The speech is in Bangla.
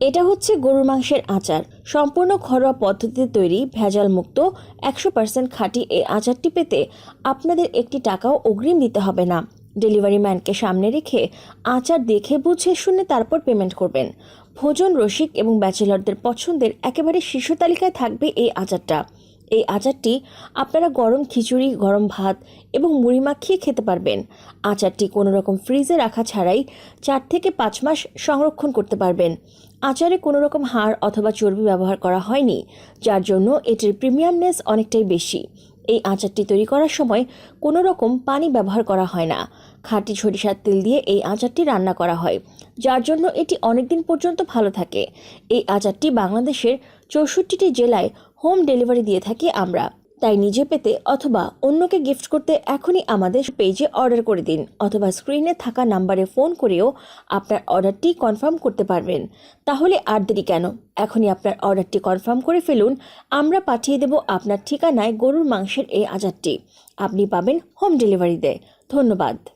এটা হচ্ছে গরুর মাংসের আচার। সম্পূর্ণ ঘরোয়া পদ্ধতিতে তৈরি ভেজাল মুক্ত একশো পার্সেন্ট খাঁটি এই আচারটি পেতে আপনাদের একটি টাকাও অগ্রিম দিতে হবে না। ডেলিভারি ম্যানকে সামনে রেখে আচার দেখে বুঝে শুনে তারপর পেমেন্ট করবেন। ভোজন রসিক এবং ব্যাচেলরদের পছন্দের একেবারে শীর্ষ তালিকায় থাকবে এই আচারটা। এই আচারটি আপনারা গরম খিচুড়ি, গরম ভাত এবং মুড়ি মাখিয়ে খেতে পারবেন। আচারটি কোনো রকম ফ্রিজে রাখা ছাড়াই চার থেকে পাঁচ মাস সংরক্ষণ করতে পারবেন। আচারে কোনো রকম হাড় অথবা চর্বি ব্যবহার করা হয়নি, যার জন্য এটির প্রিমিয়ামনেস অনেকটাই বেশি। এই আচারটি তৈরি করার সময় কোনো রকম পানি ব্যবহার করা হয় না। খাঁটি সরিষার তেল দিয়ে এই আচারটি রান্না করা হয়, যার জন্য এটি অনেকদিন পর্যন্ত ভালো থাকে। এই আচারটি বাংলাদেশের চৌষট্টিটি জেলায় হোম ডেলিভারি দিয়ে থাকি আমরা। তাই নিজে পেতে অথবা অন্যকে গিফট করতে এখনই আমাদের পেজে অর্ডার করে দিন অথবা স্ক্রিনে থাকা নাম্বারে ফোন করেও আপনার অর্ডারটি কনফার্ম করতে পারবেন। তাহলে আর দেরি কেন? এখনই আপনার অর্ডারটি কনফার্ম করে ফেলুন। আমরা পাঠিয়ে দেব আপনার ঠিকানায় গরুর মাংসের এই আচারটি। আপনি পাবেন হোম ডেলিভারিতে। ধন্যবাদ।